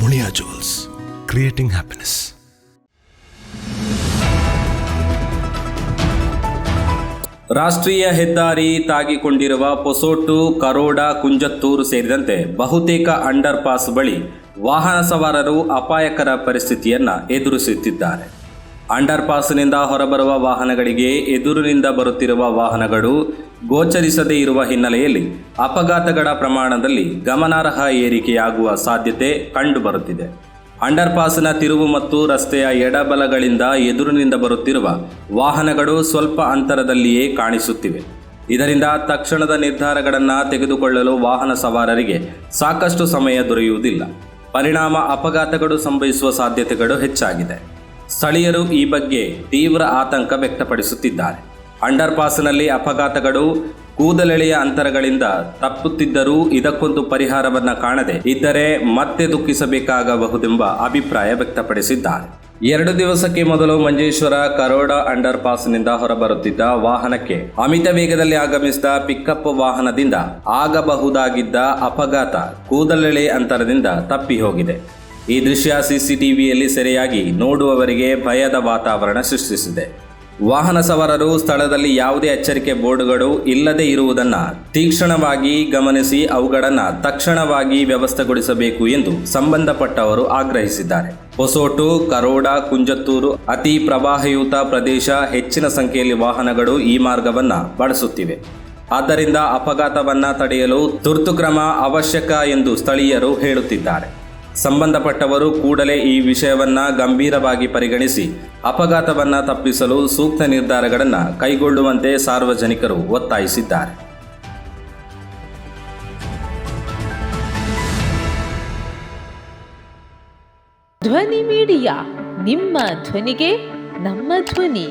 Muliya jewels creating happiness ರಾಷ್ಟ್ರೀಯ ಹೆದ್ದಾರಿ ತಾಗಿಕೊಂಡಿರುವ ಪೊಸೋಟು ಕರೋಡ ಕುಂಜತ್ತೂರು ಸೇರಿದಂತೆ ಬಹುತೇಕ ಅಂಡರ್ ಪಾಸ್ ಬಳಿ ವಾಹನ ಸವಾರರು ಅಪಾಯಕರ ಪರಿಸ್ಥಿತಿಯನ್ನು ಎದುರಿಸುತ್ತಿದ್ದಾರೆ. ಅಂಡರ್ ಪಾಸ್ನಿಂದ ಹೊರಬರುವ ವಾಹನಗಳಿಗೆ ಎದುರಿನಿಂದ ಬರುತ್ತಿರುವ ವಾಹನಗಳು ಗೋಚರಿಸದೇ ಇರುವ ಹಿನ್ನೆಲೆಯಲ್ಲಿ ಅಪಘಾತಗಳ ಪ್ರಮಾಣದಲ್ಲಿ ಗಮನಾರ್ಹ ಏರಿಕೆಯಾಗುವ ಸಾಧ್ಯತೆ ಕಂಡುಬರುತ್ತಿದೆ. ಅಂಡರ್ಪಾಸ್ನ ತಿರುವು ಮತ್ತು ರಸ್ತೆಯ ಎಡಬಲಗಳಿಂದ ಎದುರಿನಿಂದ ಬರುತ್ತಿರುವ ವಾಹನಗಳು ಸ್ವಲ್ಪ ಅಂತರದಲ್ಲಿಯೇ ಕಾಣಿಸುತ್ತಿವೆ. ಇದರಿಂದ ತಕ್ಷಣದ ನಿರ್ಧಾರಗಳನ್ನು ತೆಗೆದುಕೊಳ್ಳಲು ವಾಹನ ಸವಾರರಿಗೆ ಸಾಕಷ್ಟು ಸಮಯ ದೊರೆಯುವುದಿಲ್ಲ. ಪರಿಣಾಮ ಅಪಘಾತಗಳು ಸಂಭವಿಸುವ ಸಾಧ್ಯತೆಗಳು ಹೆಚ್ಚಾಗಿದೆ. ಸ್ಥಳೀಯರು ಈ ಬಗ್ಗೆ ತೀವ್ರ ಆತಂಕ ವ್ಯಕ್ತಪಡಿಸುತ್ತಿದ್ದಾರೆ. ಅಂಡರ್ ಪಾಸ್ನಲ್ಲಿ ಅಪಘಾತಗಳು ಕೂದಲೆಳೆಯ ಅಂತರಗಳಿಂದ ತಪ್ಪುತ್ತಿದ್ದರೂ ಇದಕ್ಕೊಂದು ಪರಿಹಾರವನ್ನು ಕಾಣದೆ ಇದ್ದರೆ ಮತ್ತೆ ದುಃಖಿಸಬೇಕಾಗಬಹುದೆಂಬ ಅಭಿಪ್ರಾಯ ವ್ಯಕ್ತಪಡಿಸಿದ್ದಾರೆ. ಎರಡು ದಿವಸಕ್ಕೆ ಮೊದಲು ಮಂಜೇಶ್ವರ ಕರೋಡ ಅಂಡರ್ ಪಾಸ್ನಿಂದ ಹೊರಬರುತ್ತಿದ್ದ ವಾಹನಕ್ಕೆ ಅಮಿತ ವೇಗದಲ್ಲಿ ಆಗಮಿಸಿದ ಪಿಕಪ್ ವಾಹನದಿಂದ ಆಗಬಹುದಾಗಿದ್ದ ಅಪಘಾತ ಕೂದಲೆಳೆ ಅಂತರದಿಂದ ತಪ್ಪಿ ಹೋಗಿದೆ ಈ ದೃಶ್ಯ ಸಿಸಿಟಿವಿಯಲ್ಲಿ ಸೆರೆಯಾಗಿ ನೋಡುವವರಿಗೆ ಭಯದ ವಾತಾವರಣ ಸೃಷ್ಟಿಸಿದೆ. ವಾಹನ ಸವಾರರು ಸ್ಥಳದಲ್ಲಿ ಯಾವುದೇ ಎಚ್ಚರಿಕೆ ಬೋರ್ಡ್ಗಳು ಇಲ್ಲದೆ ಇರುವುದನ್ನು ತೀಕ್ಷ್ಣವಾಗಿ ಗಮನಿಸಿ ಅವುಗಳನ್ನು ತಕ್ಷಣವಾಗಿ ವ್ಯವಸ್ಥೆಗೊಳಿಸಬೇಕು ಎಂದು ಸಂಬಂಧಪಟ್ಟವರು ಆಗ್ರಹಿಸಿದ್ದಾರೆ. ಹೊಸೋಟು, ಕರೋಡ, ಕುಂಜತ್ತೂರು ಅತಿ ಪ್ರವಾಹಯುತ ಪ್ರದೇಶ ಹೆಚ್ಚಿನ ಸಂಖ್ಯೆಯಲ್ಲಿ ವಾಹನಗಳು ಈ ಮಾರ್ಗವನ್ನು ಬಳಸುತ್ತಿವೆ. ಆದ್ದರಿಂದ ಅಪಘಾತವನ್ನು ತಡೆಯಲು ತುರ್ತು ಕ್ರಮ ಅವಶ್ಯಕ ಎಂದು ಸ್ಥಳೀಯರು ಹೇಳುತ್ತಿದ್ದಾರೆ. ಸಂಬಂಧಪಟ್ಟವರು ಕೂಡಲೇ ಈ ವಿಷಯವನ್ನ ಗಂಭೀರವಾಗಿ ಪರಿಗಣಿಸಿ ಅಪಘಾತವನ್ನ ತಪ್ಪಿಸಲು ಸೂಕ್ತ ನಿರ್ಧಾರಗಳನ್ನು ಕೈಗೊಳ್ಳುವಂತೆ ಸಾರ್ವಜನಿಕರು ಒತ್ತಾಯಿಸಿದ್ದಾರೆ. ಧ್ವನಿ ಮೀಡಿಯಾ, ನಿಮ್ಮ ಧ್ವನಿಗೆ ನಮ್ಮ ಧ್ವನಿ.